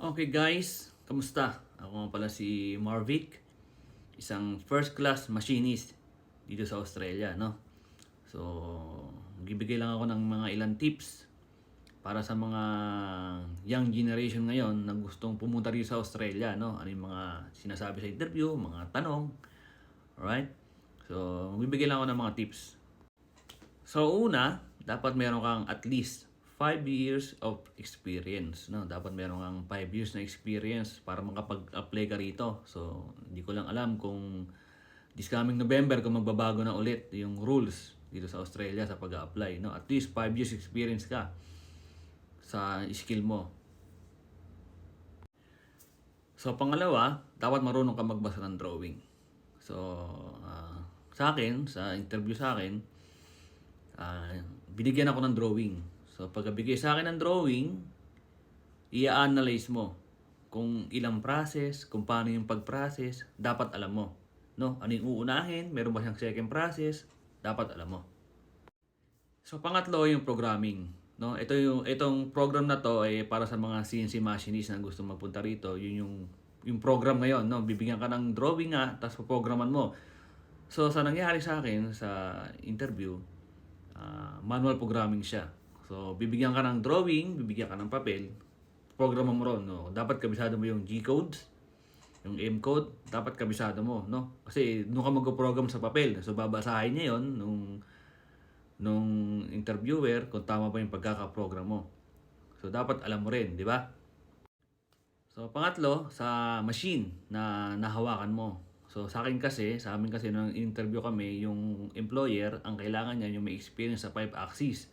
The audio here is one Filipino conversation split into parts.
Okay guys, kamusta? Ako nga pala si Marvic, isang first class machinist dito sa Australia, no? So, magbibigay lang ako ng mga ilang tips para sa mga young generation ngayon na gustong pumunta dito sa Australia, no? Ano yung mga sinasabi sa interview, mga tanong, alright? So, magbibigay lang ako ng mga tips. So una, dapat meron kang at least 5 years of experience. No? Dapat meron kang 5 years na experience para makapag-apply ka rito. So, hindi ko lang alam kung this coming November kung magbabago na ulit yung rules dito sa Australia sa pag-apply. No? At least 5 years experience ka sa skill mo. So, pangalawa, dapat marunong ka magbasa ng drawing. So, ah, sa akin, sa interview sa akin, ah, binigyan ako ng drawing. So, pagkabigay sa akin ng drawing, i-analyze mo kung ilang process, kung paano yung pag-process, dapat alam mo. No? Ano yung uunahin, meron ba siyang second process, dapat alam mo. So, pangatlo yung programming. No? Ito yung itong program na to ay para sa mga CNC machinists na gusto magpunta rito. Yun yung yung program ngayon, no? Bibigyan ka ng drawing nga, tapos programan mo. So, sa nangyari sa akin sa interview, ah, manual programming siya. So, bibigyan ka ng drawing, bibigyan ka ng papel, programa mo ron, no? Dapat kabisado mo yung G-codes, yung M-code, dapat kabisado mo, no? Kasi nung ka mag-program sa papel, so babasahin niya yon nung nung interviewer kung tama ba yung pagkakaprogram mo. So, dapat alam mo rin, di ba? So, pangatlo, sa machine na nahawakan mo. So, sa akin kasi, sa amin kasi nung interview kami, yung employer, ang kailangan niya yung may experience sa 5 axis.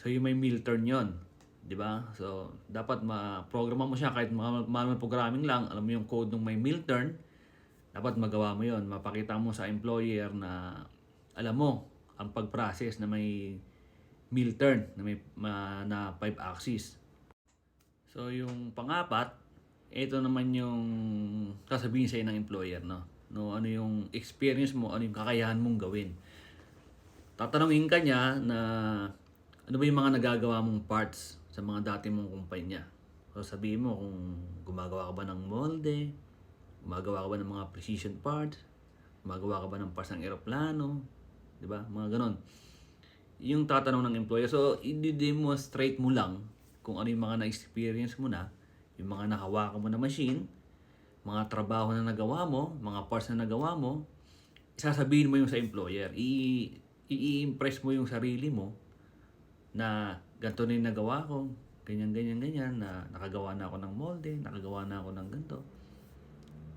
So, yung may mill turn yun. Di ba? So, dapat ma-programa mo siya kahit ma- manual programming lang, alam mo yung code ng may mill turn, dapat magawa mo yon Mapakita mo sa employer na alam mo ang pag-process na may mill turn, na may ma- na 5 axis. So, yung pangapat, ito naman yung sasabihin sa'yo ng employer, no? No, ano yung experience mo, ano yung kakayahan mong gawin. Tatanungin ka niya na ano ba yung mga nagagawa mong parts sa mga dati mong kumpanya. So, sabihin mo kung gumagawa ka ba ng molde, gumagawa ka ba ng mga precision parts, gumagawa ka ba ng parts ng eroplano, di ba? Mga ganon. Yung tatanong ng employer. So, i-demonstrate mo lang kung ano yung mga na-experience mo na, yung mga nakawakan mo na machine, mga trabaho na nagawa mo, mga parts na nagawa mo, sasabihin mo yung sa employer. I-impress mo yung sarili mo na ganito na yung nagawa ko, ganyan, ganyan, ganyan, na nakagawa na ako ng molde, nakagawa na ako ng ganito.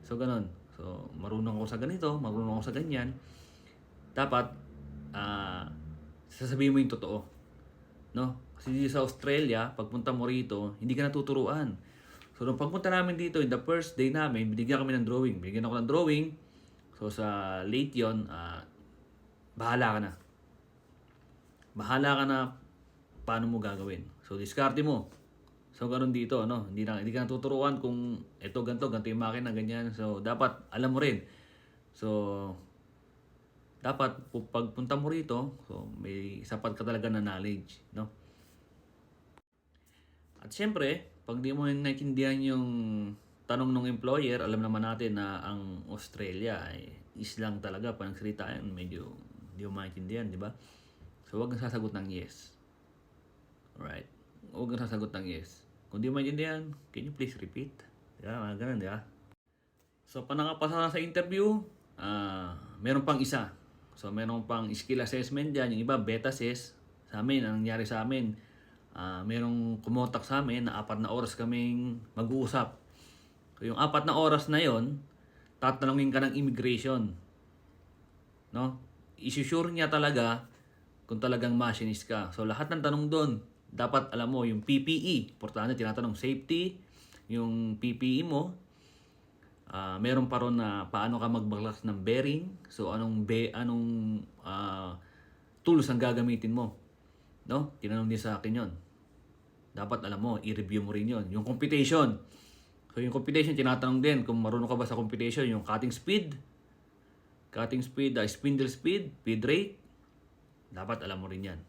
So, ganun. So, marunong ako sa ganito, marunong ako sa ganyan. Dapat, ah, sasabihin mo yung totoo. No? Kasi sa Australia, pagpunta mo rito, hindi ka natuturuan. So, nung pagpunta namin dito, in the first day namin, binigyan kami ng drawing. Binigyan ako ng drawing. So, sa late yon, ah, bahala ka na. Bahala ka na paano mo gagawin. So, diskarte mo. So, ganun dito, no? Hindi, na, hindi ka natuturuan kung ito, ganito, ganito yung makina, ganyan. So, dapat alam mo rin. So, dapat pu- pagpunta mo rito, so may sapat ka talaga na knowledge, no? At syempre, pag di mo naintindihan yung tanong ng employer, alam naman natin na ang Australia ay islang talaga pag nagsalita yan, medyo di mo maintindihan, di ba? So, huwag kang sasagot ng yes. Alright? Huwag kang sasagot ng yes. Kung di maintindihan, can you please repeat? Di ba? Mga ganun, di ba? So, pa nakapasa na sa interview, ah meron pang isa. So, meron pang skill assessment dyan. Yung iba, beta test. Sa amin, ang nangyari sa amin, ah merong kumotak sa amin na apat na oras kaming mag-uusap. So, yung apat na oras na yon tatanungin ka ng immigration. No? Isusure niya talaga kung talagang machinist ka. So, lahat ng tanong doon, dapat alam mo yung PPE. Importante, tinatanong safety, yung PPE mo, Ah, meron pa ron na paano ka magbaklas ng bearing. So anong be anong ah, tools ang gagamitin mo. No? Tinanong din sa akin 'yon. Dapat alam mo, i-review mo rin 'yon. Yung computation. So yung computation tinatanong din kung marunong ka ba sa computation, yung cutting speed, cutting speed, ah, spindle speed, feed rate. Dapat alam mo rin 'yan.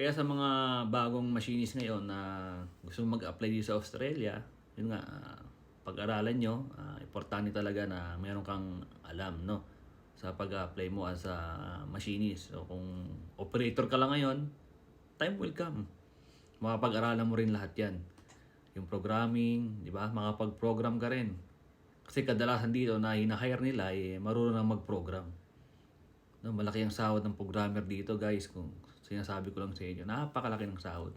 Kaya sa mga bagong machinist ngayon na gusto mag-apply dito sa Australia, yun nga, ah, pag-aralan nyo, ah, importante talaga na meron kang alam, no? Sa pag-apply mo as a machinist. So, kung operator ka lang ngayon, time will come. Makapag-aralan mo rin lahat yan. Yung programming, di ba? Makapag-program ka rin. Kasi kadalasan dito na hina-hire nila, eh, marunong mag-program. No, malaki ang sahod ng programmer dito, guys. Kung sinasabi ko lang sa inyo, napakalaki ng sahod.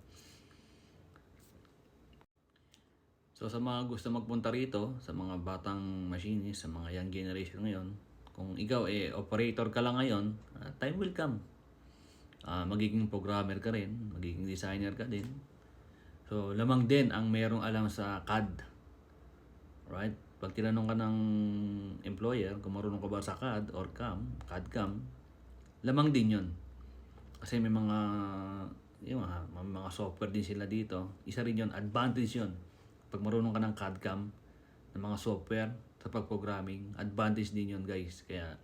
So sa mga gusto magpunta rito, sa mga batang machinist, sa mga young generation ngayon, kung ikaw eh operator ka lang ngayon, ah, time will come. Ah, magiging programmer ka rin, magiging designer ka din. So lamang din ang merong alam sa CAD. Right? Pag tinanong ka ng employer kung marunong ka ba sa CAD or CAM, CAD CAM, lamang din 'yon. Kasi may mga yung mga, mga software din sila dito. Isa rin 'yon, advantage 'yon. Pag marunong ka ng CAD CAM, ng mga software sa pag-programming, advantage din 'yon, guys. Kaya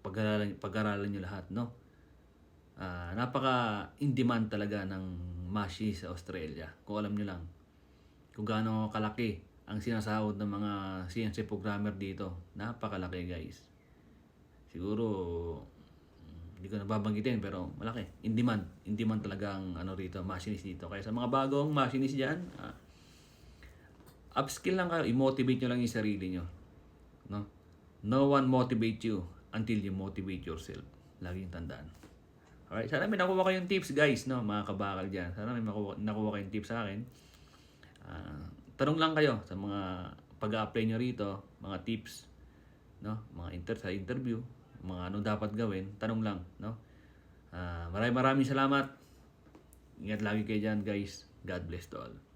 pag-aralan pag-aralan niyo lahat, no? Ah, napaka in demand talaga ng mashi sa Australia. Kung alam niyo lang kung gaano kalaki ang sinasahod ng mga CNC programmer dito. Napakalaki, guys. Siguro hindi ko nababanggitin pero malaki. In demand. In demand talaga ang ano rito, machinist dito. Kaya sa mga bagong machinist diyan, ah, upskill lang kayo, i-motivate nyo lang yung sarili nyo. No? No one motivate you until you motivate yourself. Laging tandaan. Alright, sana may nakuha kayong tips guys, no, mga kabakal dyan. Sana may makuha, nakuha kayong tips sa akin. Ah, tanong lang kayo sa mga pag-apply nyo rito, mga tips, no, mga inter sa interview, mga ano dapat gawin, tanong lang, no. Ah, maraming maraming salamat. Ingat lagi kayo dyan guys. God bless to all.